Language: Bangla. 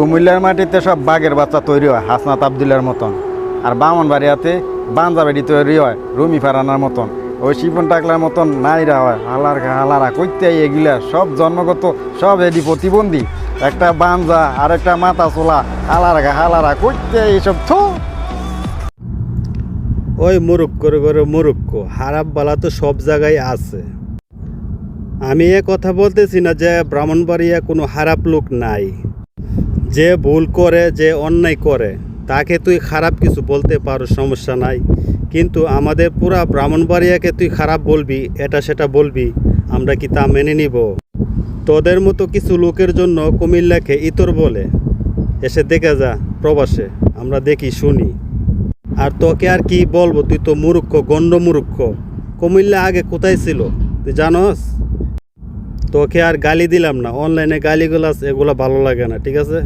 কুমিল্লার মাটিতে সব বাঘের বাচ্চা তৈরি হয়, হাসনাত আবদুল্লার মতন। আর বামনবাড়িয়াতে বাঞ্জাবাড়ি তৈরি হয়, রুমি ফারানার মতন। ওই শিপন টাকলার মতন নাইরা হয়, হালার ঘা হালারা কইতে এগুলা সব জন্মগত, সব এডি প্রতিবন্ধী। একটা বাঞ্জা আর একটা মাথা চোলা হালার ঘা হালারা কইতে এইসব থো। ওই মুরুখ করে করে মুরুক্ষ হারাপ বালা তো সব জায়গায় আছে। আমি এ কথা বলতেছি না যে ব্রাহ্মণবাড়িয়া কোনো হারাপ লোক নাই। যে ভুল করে, যে অন্যায় করে, তাকে তুই খারাপ কিছু বলতে পারো, সমস্যা নাই। কিন্তু আমাদের পুরা ব্রাহ্মণবাড়িয়াকে তুই খারাপ বলবি, এটা সেটা বলবি, আমরা কি তা মেনে নিব? তোদের মতো কিছু লোকের জন্য কুমিল্লাকে ইতর বলে। এসে দেখে যা প্রবাসে, আমরা দেখি, শুনি। আর তোকে আর কি বলব, তুই তো মূর্খ, গণ্ড মূর্খ। কুমিল্লা আগে কোথায় ছিল, তুই জানস? তোকে আর গালি দিলাম না। অনলাইনে গালিগুলো এগুলো ভালো লাগে না ঠিক আছে?